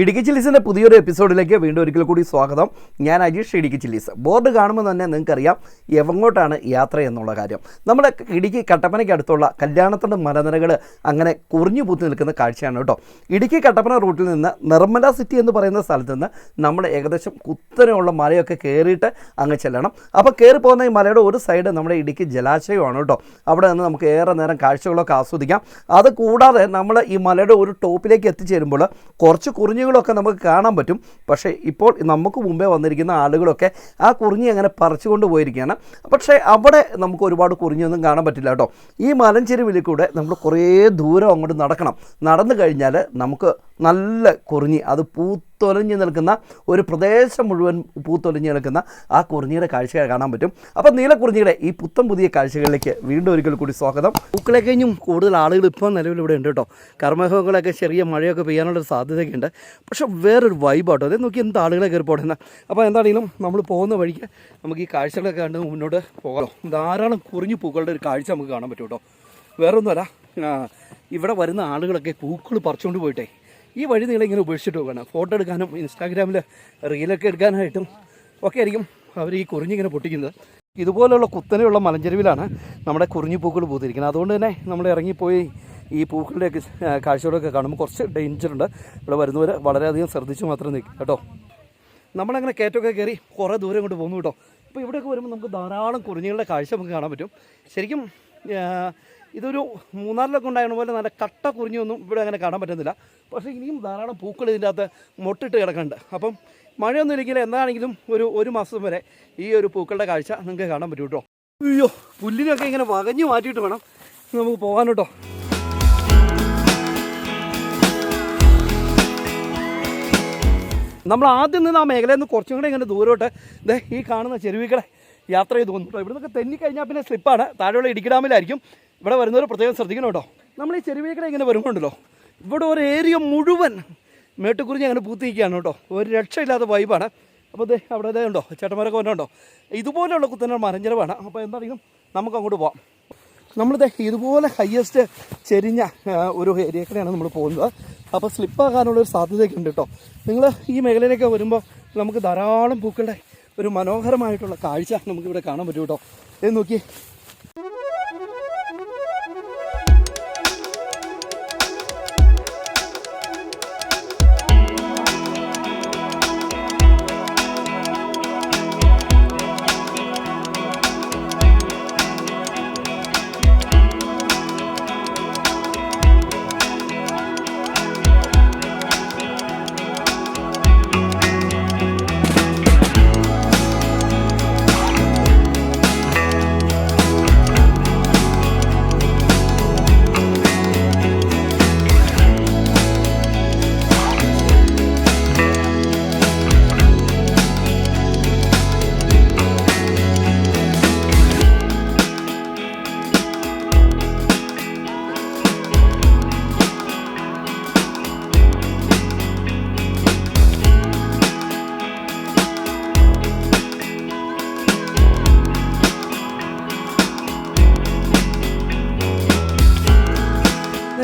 ഇടുക്കി ചില്ലീസിന്റെ പുതിയൊരു എപ്പിസോഡിലേക്ക് വീണ്ടും ഒരിക്കൽ കൂടി സ്വാഗതം. ഞാൻ അജീഷ് ഇടുക്കി ചില്ലീസ്. ബോർഡ് കാണുമ്പോൾ തന്നെ നിങ്ങൾക്കറിയാം എവങ്ങോട്ടാണ് യാത്ര എന്നുള്ള കാര്യം. നമ്മുടെ ഇടുക്കി കട്ടപ്പനയ്ക്ക് അടുത്തുള്ള കല്യാണത്തിന്റെ മലനിരകൾ അങ്ങനെ കുറിഞ്ഞു പൂത്തി നിൽക്കുന്ന കാഴ്ചയാണ് കേട്ടോ. ഇടുക്കി കട്ടപ്പന റൂട്ടിൽ നിന്ന് നിർമ്മല സിറ്റി എന്ന് പറയുന്ന സ്ഥലത്ത് നിന്ന് നമ്മൾ ഏകദേശം കുത്തനെയുള്ള മലയൊക്കെ കയറിയിട്ട് അങ്ങ് ചെല്ലണം. അപ്പോൾ കയറി പോകുന്ന ഈ മലയുടെ ഒരു സൈഡ് നമ്മുടെ ഇടുക്കി ജലാശയമാണ് കേട്ടോ. അവിടെ നിന്ന് നമുക്ക് ഏറെ നേരം കാഴ്ചകളൊക്കെ ആസ്വദിക്കാം. അത് കൂടാതെ നമ്മൾ ഈ മലയുടെ ഒരു ടോപ്പിലേക്ക് എത്തിച്ചേരുമ്പോൾ കുറച്ച് കുറിഞ്ഞുകളൊക്കെ നമുക്ക് കാണാൻ പറ്റും. പക്ഷേ ഇപ്പോൾ നമുക്ക് മുമ്പേ വന്നിരിക്കുന്ന ആളുകളൊക്കെ ആ കുറിഞ്ഞി അങ്ങനെ പറിച്ചുകൊണ്ട് പോയിരിക്കുകയാണ്. പക്ഷേ അവിടെ നമുക്ക് ഒരുപാട് കുറിഞ്ഞൊന്നും കാണാൻ പറ്റില്ല കേട്ടോ. ഈ മലഞ്ചെരുവിൽ കൂടെ നമ്മൾ കുറേ ദൂരം അങ്ങോട്ട് നടക്കണം. നടന്നു കഴിഞ്ഞാൽ നമുക്ക് നല്ല കുറിഞ്ഞി അത് പൂത്തൊലഞ്ഞ് നിൽക്കുന്ന ഒരു പ്രദേശം മുഴുവൻ പൂത്തൊലഞ്ഞ് നിൽക്കുന്ന ആ കുറിഞ്ഞിയുടെ കാഴ്ചകൾ കാണാൻ പറ്റും. അപ്പോൾ നീലക്കുറിഞ്ഞിയുടെ ഈ പുത്തൻ പുതിയ കാഴ്ചകളിലേക്ക് വീണ്ടും ഒരിക്കൽ കൂടി സ്വാഗതം. പൂക്കളെ കഴിഞ്ഞും കൂടുതൽ ആളുകൾ ഇപ്പോൾ നിലവിൽ ഇവിടെ ഉണ്ട് കേട്ടോ. കർമ്മഹങ്ങളൊക്കെ ചെറിയ മഴയൊക്കെ പെയ്യാനുള്ളൊരു സാധ്യതയൊക്കെ ഉണ്ട് പക്ഷേ വേറൊരു വൈബാട്ടോ അതേ നോക്കി എന്ത് ആളുകളെ കയറി പോടുന്നത് അപ്പോൾ എന്താണെങ്കിലും നമ്മൾ പോകുന്ന വഴിക്ക് നമുക്ക് ഈ കാഴ്ചകളൊക്കെ കണ്ട് മുന്നോട്ട് പോകാം ധാരാളം കുറിഞ്ഞു പൂക്കളുടെ ഒരു കാഴ്ച നമുക്ക് കാണാൻ പറ്റും കേട്ടോ. വേറൊന്നുമല്ല ഇവിടെ വരുന്ന ആളുകളൊക്കെ പൂക്കൾ പറിച്ചുകൊണ്ട് പോയിട്ടേ. ഈ വഴി നിങ്ങൾ ഇങ്ങനെ ഉപേക്ഷിച്ചിട്ട് പോകണം ഫോട്ടോ എടുക്കാനും ഇൻസ്റ്റാഗ്രാമിൽ റീലൊക്കെ എടുക്കാനായിട്ടും ഒക്കെ ആയിരിക്കും അവർ ഈ കുറിഞ്ഞിങ്ങനെ പൊട്ടിക്കുന്നത്. ഇതുപോലുള്ള കുത്തനെയുള്ള മലഞ്ചെരുവിലാണ് നമ്മുടെ കുറിഞ്ഞി പൂക്കൾ പൂത്തിരിക്കുന്നത്. അതുകൊണ്ട് തന്നെ നമ്മൾ ഇറങ്ങിപ്പോയി ഈ പൂക്കളുടെയൊക്കെ കാഴ്ചകളൊക്കെ കാണുമ്പോൾ കുറച്ച് ഡേഞ്ചറുണ്ട് ഇവിടെ വരുന്നവർ വളരെയധികം ശ്രദ്ധിച്ച് മാത്രം നിൽക്കും കേട്ടോ. നമ്മളങ്ങനെ കയറ്റമൊക്കെ കയറി കുറേ ദൂരം കൊണ്ട് പോകുന്നു കേട്ടോ. അപ്പോൾ ഇവിടെയൊക്കെ വരുമ്പോൾ നമുക്ക് ധാരാളം കുറിഞ്ഞികളുടെ കാഴ്ച നമുക്ക് കാണാൻ പറ്റും. ശരിക്കും ഇതൊരു മൂന്നാറിലൊക്കെ ഉണ്ടായിരുന്ന പോലെ നല്ല കട്ട കുറിഞ്ഞൊന്നും ഇവിടെ അങ്ങനെ കാണാൻ പറ്റുന്നില്ല. പക്ഷേ ഇനിയും ധാരാളം പൂക്കൾ ഇതിന്റെ അകത്ത് മൊട്ടിട്ട് കിടക്കുന്നുണ്ട്. അപ്പം മഴയൊന്നും ഇല്ലെങ്കിൽ എന്താണെങ്കിലും ഒരു ഒരു മാസം വരെ ഈ ഒരു പൂക്കളുടെ കാഴ്ച നിങ്ങൾക്ക് കാണാൻ പറ്റും കേട്ടോ. അയ്യോ പുല്ലിനൊക്കെ ഇങ്ങനെ വകഞ്ഞു മാറ്റിയിട്ട് വേണം നമുക്ക് പോകാൻ കേട്ടോ. നമ്മൾ ആദ്യം നിന്ന് ആ മേഖലയിൽ നിന്ന് കുറച്ചും കൂടെ ഇങ്ങനെ ദൂരോട്ട് ദേ ഈ കാണുന്ന ചെരുവികളെ യാത്ര ചെയ്ത് വന്നു കേട്ടോ. ഇവിടുന്നൊക്കെ തെന്നിക്കഴിഞ്ഞാൽ പിന്നെ സ്ലിപ്പാണ് താഴെയുള്ള ഇടുക്കി ഡാമിലായിരിക്കും ഇവിടെ വരുന്നവർ പ്രത്യേകം ശ്രദ്ധിക്കണം കേട്ടോ. നമ്മൾ ഈ ചെരുവികളെ ഇങ്ങനെ വരുമ്പോണ്ടല്ലോ. ഇവിടെ ഒരു ഏരിയ മുഴുവൻ മേട്ടുക്കുറിഞ്ഞ് അങ്ങനെ പൂത്തി നിൽക്കുകയാണ് കേട്ടോ. ഒരു രക്ഷയില്ലാത്ത വൈബാണ് അപ്പോൾ ഇതേ അവിടെ ഇതേ ഉണ്ടോ? ചേട്ടന്മാരൊക്കെ വന്നുണ്ടോ ഇതുപോലെയുള്ള കുത്തനെ മരഞ്ചരവാണ് അപ്പോൾ എന്താണെങ്കിലും നമുക്ക് അങ്ങോട്ട് പോവാം. നമ്മളിത് ഇതുപോലെ ഹയ്യസ്റ്റ് ചെരിഞ്ഞ ഒരു ഏരിയക്കടെയാണ് നമ്മൾ പോകുന്നത്. അപ്പോൾ സ്ലിപ്പാകാനുള്ളൊരു സാധ്യതയൊക്കെ ഉണ്ട് കേട്ടോ. നിങ്ങൾ ഈ മേഖലയിലേക്ക് വരുമ്പോൾ നമുക്ക് ധാരാളം പൂക്കളുടെ ഒരു മനോഹരമായിട്ടുള്ള കാഴ്ച നമുക്കിവിടെ കാണാൻ പറ്റും കേട്ടോ. ഇത് നോക്കി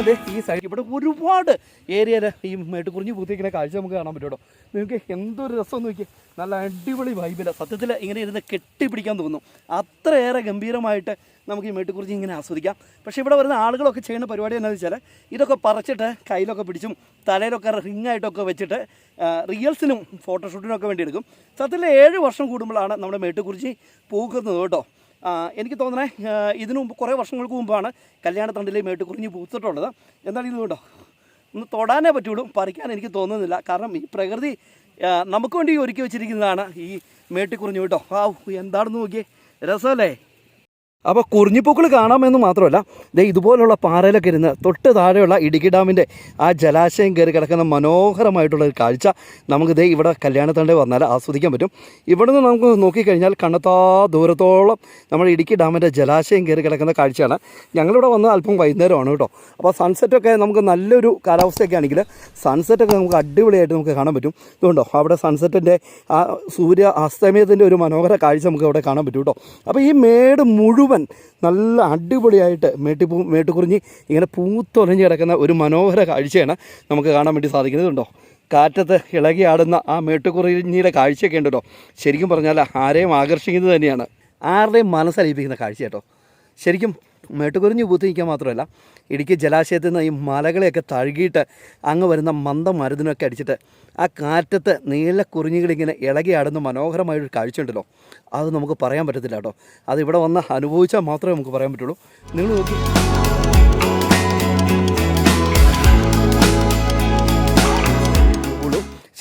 അതെ ഈ സൈഡ് ഇവിടെ ഒരുപാട് ഏരിയയിൽ ഈ മേട്ടുകുറിഞ്ഞ് പൂത്തിക്കുന്ന കാഴ്ച നമുക്ക് കാണാൻ പറ്റും കേട്ടോ. നിങ്ങൾക്ക് എന്തൊരു രസം നോക്കി നല്ല അടിപൊളി വൈബില്ല സത്യത്തിൽ ഇങ്ങനെ ഇരുന്ന് കെട്ടിപ്പിടിക്കാൻ തോന്നുന്നു. അത്രയേറെ ഗംഭീരമായിട്ട് നമുക്ക് ഈ മേട്ടുകുറിഞ്ഞ് ഇങ്ങനെ ആസ്വദിക്കാം. പക്ഷേ ഇവിടെ വരുന്ന ആളുകളൊക്കെ ചെയ്യുന്ന പരിപാടി എന്താണെന്ന് വെച്ചാൽ ഇതൊക്കെ പറിച്ചിട്ട് കയ്യിലൊക്കെ പിടിച്ചും തലയിലൊക്കെ റിങ്ങായിട്ടൊക്കെ വെച്ചിട്ട് റിയൽസിനും ഫോട്ടോഷൂട്ടിനും ഒക്കെ വേണ്ടി എടുക്കും. സത്യത്തിൽ ഏഴ് വർഷം കൂടുമ്പോഴാണ് നമ്മുടെ മേട്ടുകുറിച്ചി പൂക്കുന്നത് കേട്ടോ. എനിക്ക് തോന്നണേ ഇതിനു മുമ്പ് കുറേ വർഷങ്ങൾക്ക് മുമ്പാണ് കല്യാണത്തണ്ടിലെ മേട്ടുകുറിഞ്ഞ് പൂത്തിട്ടുള്ളത്. എന്താണ് ഇത് കേട്ടോ ഒന്ന് തൊടാനേ പറ്റുള്ളൂ. പറിക്കാൻ എനിക്ക് തോന്നുന്നില്ല. കാരണം ഈ പ്രകൃതി നമുക്ക് വേണ്ടി ഒരുക്കി വെച്ചിരിക്കുന്നതാണ് ഈ മേട്ടിക്കുറിഞ്ഞു കേട്ടോ. ആ എന്താണെന്ന് നോക്കിയേ. രസമല്ലേ? അപ്പോൾ കുറിഞ്ഞിപ്പൂക്കൾ കാണാമെന്ന് മാത്രമല്ല ദേ ഇതുപോലുള്ള പാറയിലൊക്കെ ഇരുന്ന് തൊട്ട് താഴെയുള്ള ഇടുക്കി ഡാമിന്റെ ആ ജലാശയം കയറി കിടക്കുന്ന മനോഹരമായിട്ടുള്ള ഒരു കാഴ്ച നമുക്ക് ദേ ഇവിടെ കല്യാണത്തണ്ടേ വന്നാൽ ആസ്വദിക്കാൻ പറ്റും. ഇവിടെ നിന്ന് നമുക്ക് നോക്കിക്കഴിഞ്ഞാൽ കണ്ണത്താ ദൂരത്തോളം നമ്മൾ ഇടുക്കി ഡാമിന്റെ ജലാശയം കയറി കിടക്കുന്ന കാഴ്ചയാണ്. ഞങ്ങളിവിടെ വന്ന് അല്പം വൈകുന്നേരമാണ് കേട്ടോ. അപ്പോൾ സൺസെറ്റൊക്കെ നമുക്ക് നല്ലൊരു കാലാവസ്ഥയൊക്കെ ആണെങ്കിൽ സൺസെറ്റൊക്കെ നമുക്ക് അടിപൊളിയായിട്ട് നമുക്ക് കാണാൻ പറ്റും. ഇതുകൊണ്ടോ അവിടെ സൺസെറ്റിന്റെ ആ സൂര്യ അസ്തമയത്തിന്റെ ഒരു മനോഹര കാഴ്ച നമുക്ക് അവിടെ കാണാൻ പറ്റും കേട്ടോ. അപ്പോൾ ഈ മേട് മുഴുവൻ നല്ല അടിപൊളിയായിട്ട് മേട്ടിപ്പൂ മേട്ടുകുറിഞ്ഞ് ഇങ്ങനെ പൂത്തൊലഞ്ഞ് കിടക്കുന്ന ഒരു മനോഹര കാഴ്ചയാണ് നമുക്ക് കാണാൻ വേണ്ടി സാധിക്കുന്നത് ഉണ്ടോ കാറ്റത്ത് ഇളകിയാടുന്ന ആ മേട്ടുകുറിഞ്ഞിയുടെ കാഴ്ചയൊക്കെ ഉണ്ടല്ലോ. ശരിക്കും പറഞ്ഞാൽ ആരെയും ആകർഷിക്കുന്നത് തന്നെയാണ്. ആരുടെയും മനസ്സലിയിപ്പിക്കുന്ന കാഴ്ച കേട്ടോ ശരിക്കും മേട്ടുകുറിഞ്ഞ് പൂത്ത് നിൽക്കാൻ മാത്രമല്ല ഇടുക്കി ജലാശയത്തിൽ നിന്ന് ഈ മലകളെയൊക്കെ തഴുകിയിട്ട് അങ്ങ് വരുന്ന മന്ദ മരുന്നിനൊക്കെ അടിച്ചിട്ട് ആ കാറ്റത്ത് നീല കുറിഞ്ഞുകളിങ്ങനെ ഇളകിയാടുന്ന മനോഹരമായൊരു കാഴ്ച ഉണ്ടല്ലോ. അത് നമുക്ക് പറയാൻ പറ്റത്തില്ല കേട്ടോ. അത് വന്ന് അനുഭവിച്ചാൽ മാത്രമേ നമുക്ക് പറയാൻ പറ്റുള്ളൂ. നിങ്ങൾ നോക്കി.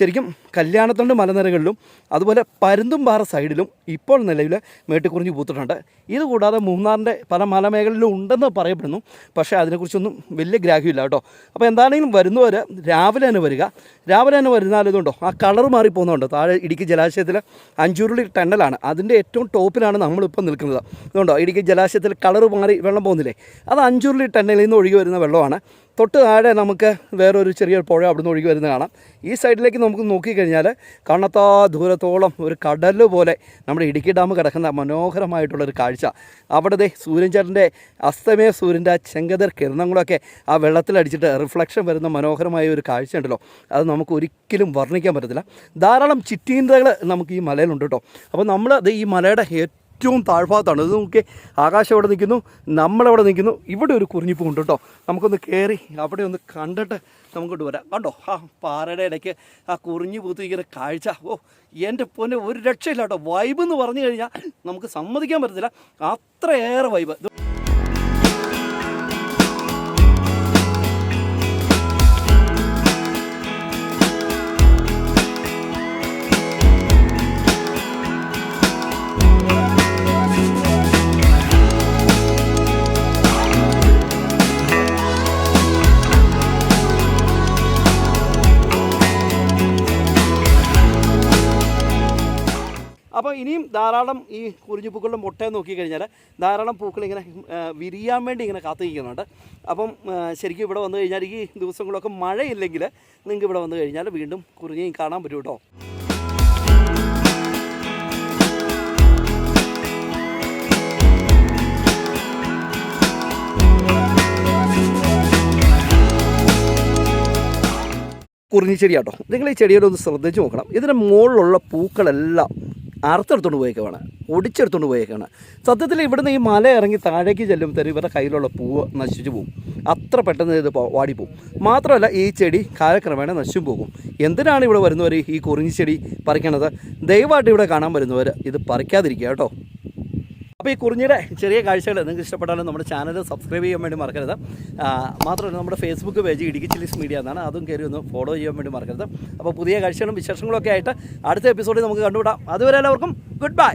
ശരിക്കും കല്യാണത്തണ്ട് മലനിരകളിലും അതുപോലെ പരുന്തുംപാറ സൈഡിലും ഇപ്പോൾ നിലവിൽ മേട്ടിക്കുറിഞ്ഞ് പൂത്തിട്ടുണ്ട്. ഇത് കൂടാതെ മൂന്നാറിന്റെ പല മലമേഖലയിലും ഉണ്ടെന്ന് പറയപ്പെടുന്നു. പക്ഷേ അതിനെക്കുറിച്ചൊന്നും വലിയ ഗ്രാഹ്യമില്ല കേട്ടോ. അപ്പോൾ എന്താണെങ്കിലും വരുന്നവർ രാവിലെ തന്നെ വരിക. രാവിലെ തന്നെ വരുന്നാൽ ഇതുണ്ടോ? ആ കളർ മാറിപ്പോകുന്നുണ്ട്. താഴെ ഇടുക്കി ജലാശയത്തിൽ അഞ്ചുരുളി ടണ്ണലാണ് അതിന്റെ ഏറ്റവും ടോപ്പിലാണ് നമ്മളിപ്പോൾ നിൽക്കുന്നത്. ഇതുണ്ടോ? ഇടുക്കി ജലാശയത്തിൽ കളർ മാറി വെള്ളം പോകുന്നില്ലേ? അത് അഞ്ചുരുളി ടണ്ണലിൽ നിന്ന് ഒഴുകി വരുന്ന വെള്ളമാണ്. തൊട്ട് താഴെ നമുക്ക് വേറൊരു ചെറിയ പുഴ അവിടുന്ന് ഒഴുകി വരുന്നത് കാണാം. ഈ സൈഡിലേക്ക് നമുക്ക് നോക്കിക്കഴിഞ്ഞാൽ കണ്ണത്താ ദൂരത്തോളം ഒരു കടൽ പോലെ നമ്മുടെ ഇടുക്കി ഡാം കിടക്കുന്ന മനോഹരമായിട്ടുള്ളൊരു കാഴ്ച. അവിടുത്തെ സൂര്യൻചേട്ടന്റെ അസ്തമയ സൂര്യന്റെ ആ ചെങ്കതർ കിരണങ്ങളൊക്കെ ആ വെള്ളത്തിലടിച്ചിട്ട് റിഫ്ലക്ഷൻ വരുന്ന മനോഹരമായ ഒരു കാഴ്ച ഉണ്ടല്ലോ. അത് നമുക്ക് ഒരിക്കലും വർണിക്കാൻ പറ്റത്തില്ല. ധാരാളം ചിറ്റീന്തകൾ നമുക്ക് ഈ മലയിലുണ്ട് കേട്ടോ. അപ്പോൾ നമ്മൾ അത് ഈ മലയുടെ ഏറ്റവും താഴ്ഭാഗത്താണ്. ഇത് നോക്കി ആകാശം അവിടെ നിൽക്കുന്നു നമ്മളവിടെ നിൽക്കുന്നു. ഇവിടെ ഒരു കുറിഞ്ഞിപ്പ് ഉണ്ട് കേട്ടോ. നമുക്കൊന്ന് കയറി അവിടെ ഒന്ന് കണ്ടിട്ട് നമുക്കോട്ട് വരാം. കണ്ടോ? ആ പാറയുടെ ഇടയ്ക്ക് ആ കുറിഞ്ഞു പൂത്തിരിക്കുന്ന കാഴ്ച. ഓ എന്റെ പൊന്നെ ഒരു രക്ഷയില്ല കേട്ടോ. വൈബ് എന്ന് പറഞ്ഞു കഴിഞ്ഞാൽ നമുക്ക് സമ്മതിക്കാൻ പറ്റത്തില്ല. അത്രയേറെ വൈബ് അപ്പോൾ ഇനിയും ധാരാളം ഈ കുറിഞ്ഞിപ്പൂക്കളുടെ മുട്ടയെ നോക്കിക്കഴിഞ്ഞാൽ ധാരാളം പൂക്കൾ ഇങ്ങനെ വിരിയാൻ വേണ്ടി ഇങ്ങനെ കാത്തിരിക്കുന്നുണ്ട്. അപ്പം ശരിക്കും ഇവിടെ വന്നു കഴിഞ്ഞാൽ ഈ ദിവസങ്ങളൊക്കെ മഴയില്ലെങ്കിൽ നിങ്ങൾക്ക് ഇവിടെ വന്നു കഴിഞ്ഞാൽ വീണ്ടും കുറിഞ്ഞി കാണാൻ പറ്റും കേട്ടോ. കുറിഞ്ഞിച്ചെടി കേട്ടോ നിങ്ങൾ ഈ ചെടിയിലൊന്ന് ശ്രദ്ധിച്ച് നോക്കണം. ഇതിന്റെ മുകളിലുള്ള പൂക്കളെല്ലാം അറുത്തെടുത്തോണ്ട് പോയേക്കാണ് ഒടിച്ചെടുത്തുകൊണ്ട് പോയേക്കാണ് സത്യത്തിൽ ഇവിടുന്ന് ഈ മല ഇറങ്ങി താഴേക്ക് ചെല്ലുമ്പോഴത്തേനും ഇവരുടെ കയ്യിലുള്ള പൂവ് നശിച്ചു പോകും. അത്ര പെട്ടെന്ന് ഇത് വാടിപ്പോവും. മാത്രമല്ല ഈ ചെടി കാലക്രമേണ നശിച്ചും പോകും. എന്തിനാണ് ഇവിടെ വരുന്നവർ ഈ കുറിഞ്ഞി ചെടി പറിക്കണത്? ദയവായിട്ട് ഇവിടെ കാണാൻ വരുന്നവർ ഇത് പറിക്കാതിരിക്കുക കേട്ടോ. അപ്പോൾ ഈ കുറിഞ്ഞിയുടെ ചെറിയ കാഴ്ചകൾ നിങ്ങൾക്ക് ഇഷ്ടപ്പെട്ടാലും നമ്മുടെ ചാനൽ സബ്സ്ക്രൈബ് ചെയ്യാൻ വേണ്ടി മറക്കരുത്. മാത്രമല്ല നമ്മുടെ Facebook page Idukki chillies media എന്നാണ്. അതും കയറി ഒന്ന് ഫോളോ ചെയ്യാൻ വേണ്ടി മറക്കരുത്. അപ്പോൾ പുതിയ കാഴ്ചകളും വിശേഷങ്ങളൊക്കെ ആയിട്ട് അടുത്ത എപ്പിസോഡിൽ നമുക്ക് കണ്ടുവിടാം അതുവരെ എല്ലാവർക്കും ഗുഡ് ബൈ